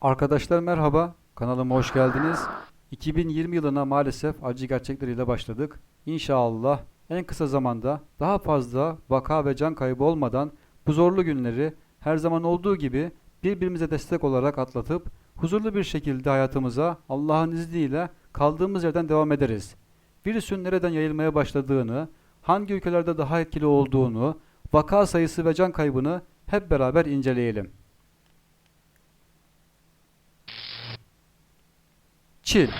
Arkadaşlar merhaba, kanalıma hoş geldiniz. 2020 yılına maalesef acı gerçekleriyle başladık. İnşallah en kısa zamanda daha fazla vaka ve can kaybı olmadan bu zorlu günleri her zaman olduğu gibi birbirimize destek olarak atlatıp huzurlu bir şekilde hayatımıza Allah'ın izniyle kaldığımız yerden devam ederiz. Virüsün nereden yayılmaya başladığını, hangi ülkelerde daha etkili olduğunu, vaka sayısı ve can kaybını hep beraber inceleyelim. Çin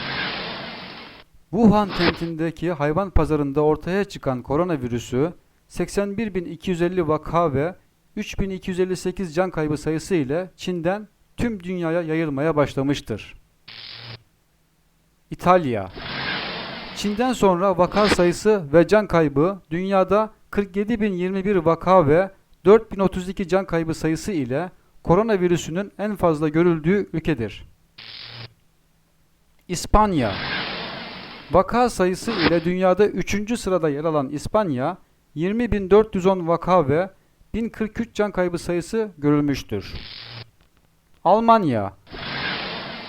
Wuhan kentindeki hayvan pazarında ortaya çıkan koronavirüsü 81.250 vaka ve 3.258 can kaybı sayısı ile Çin'den tüm dünyaya yayılmaya başlamıştır. İtalya Çin'den sonra vaka sayısı ve can kaybı dünyada 47.021 vaka ve 4.032 can kaybı sayısı ile koronavirüsünün en fazla görüldüğü ülkedir. İspanya Vaka sayısı ile dünyada 3. sırada yer alan İspanya, 20.410 vaka ve 1043 can kaybı sayısı görülmüştür. Almanya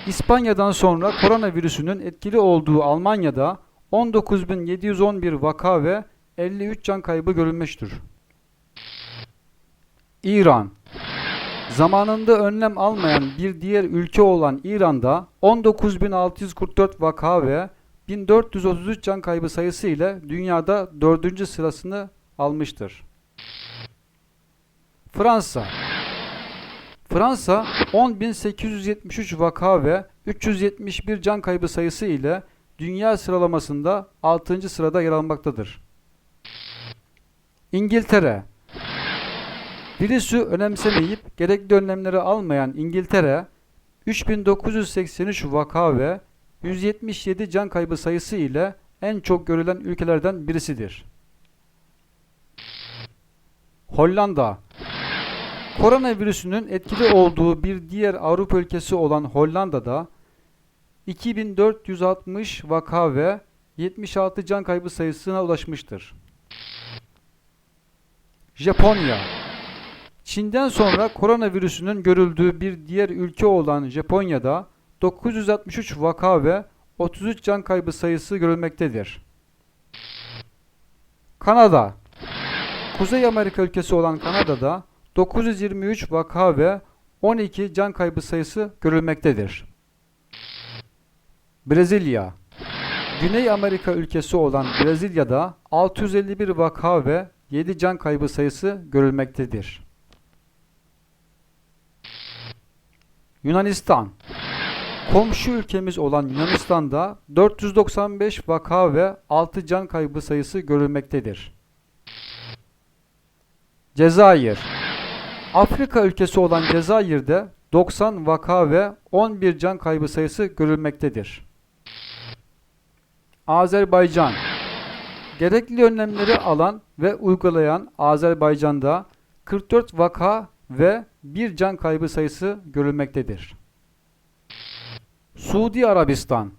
İspanya'dan sonra koronavirüsünün etkili olduğu Almanya'da 19.711 vaka ve 53 can kaybı görülmüştür. İran Zamanında önlem almayan bir diğer ülke olan İran'da 19.644 vaka ve 1433 can kaybı sayısı ile dünyada 4. sırasını almıştır. Fransa Fransa 10.873 vaka ve 371 can kaybı sayısı ile dünya sıralamasında 6. sırada yer almaktadır. İngiltere Virüsü önemsemeyip gerekli önlemleri almayan İngiltere 3983 vaka ve 177 can kaybı sayısı ile en çok görülen ülkelerden birisidir. Hollanda Koronavirüsünün etkili olduğu bir diğer Avrupa ülkesi olan Hollanda'da 2460 vaka ve 76 can kaybı sayısına ulaşmıştır. Japonya Çin'den sonra koronavirüsünün görüldüğü bir diğer ülke olan Japonya'da 963 vaka ve 33 can kaybı sayısı görülmektedir. Kanada Kuzey Amerika ülkesi olan Kanada'da 923 vaka ve 12 can kaybı sayısı görülmektedir. Brezilya Güney Amerika ülkesi olan Brezilya'da 651 vaka ve 7 can kaybı sayısı görülmektedir. Yunanistan Komşu ülkemiz olan Yunanistan'da 495 vaka ve 6 can kaybı sayısı görülmektedir. Cezayir Afrika ülkesi olan Cezayir'de 90 vaka ve 11 can kaybı sayısı görülmektedir. Azerbaycan Gerekli önlemleri alan ve uygulayan Azerbaycan'da 44 vaka ve 1 can kaybı sayısı görülmektedir. Suudi Arabistan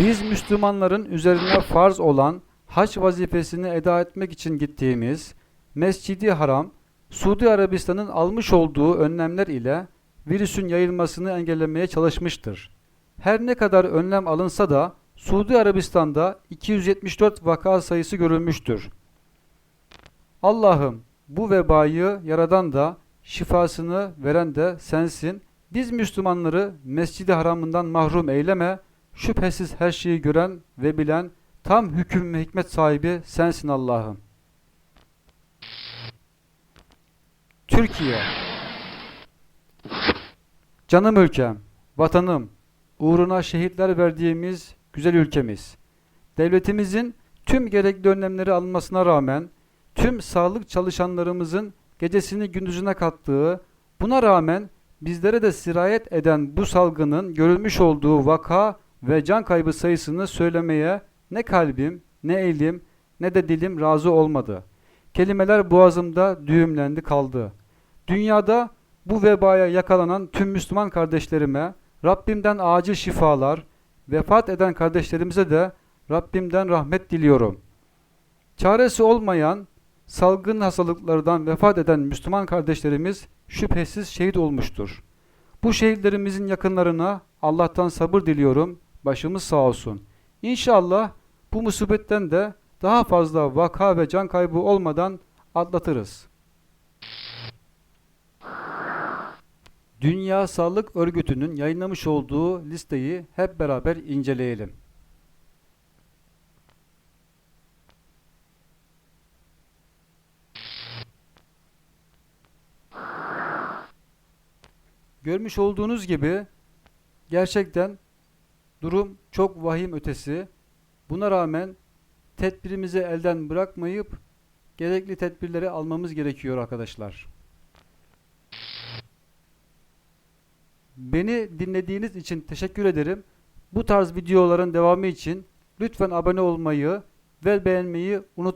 Biz Müslümanların üzerine farz olan hac vazifesini eda etmek için gittiğimiz Mescidi Haram, Suudi Arabistan'ın almış olduğu önlemler ile virüsün yayılmasını engellemeye çalışmıştır. Her ne kadar önlem alınsa da Suudi Arabistan'da 274 vaka sayısı görülmüştür. Allah'ım bu vebayı yaradan da şifasını veren de sensin. Biz Müslümanları Mescid-i Haram'ından mahrum eyleme. Şüphesiz her şeyi gören ve bilen tam hüküm ve hikmet sahibi sensin Allah'ım. Türkiye Canım ülkem, vatanım, uğruna şehitler verdiğimiz güzel ülkemiz. Devletimizin tüm gerekli önlemleri alınmasına rağmen tüm sağlık çalışanlarımızın gecesini gündüzüne kattığı, buna rağmen bizlere de sirayet eden bu salgının görülmüş olduğu vaka ve can kaybı sayısını söylemeye ne kalbim, ne elim, ne de dilim razı olmadı. Kelimeler boğazımda düğümlendi kaldı. Dünyada bu vebaya yakalanan tüm Müslüman kardeşlerime Rabbimden acil şifalar, vefat eden kardeşlerimize de Rabbimden rahmet diliyorum. Çaresi olmayan salgın hastalıklardan vefat eden Müslüman kardeşlerimiz şüphesiz şehit olmuştur. Bu şehitlerimizin yakınlarına Allah'tan sabır diliyorum. Başımız sağ olsun. İnşallah bu musibetten de daha fazla vaka ve can kaybı olmadan atlatırız. Dünya Sağlık Örgütü'nün yayınlamış olduğu listeyi hep beraber inceleyelim. Görmüş olduğunuz gibi gerçekten durum çok vahim ötesi. Buna rağmen tedbirimizi elden bırakmayıp gerekli tedbirleri almamız gerekiyor arkadaşlar. Beni dinlediğiniz için teşekkür ederim. Bu tarz videoların devamı için lütfen abone olmayı ve beğenmeyi unutmayın.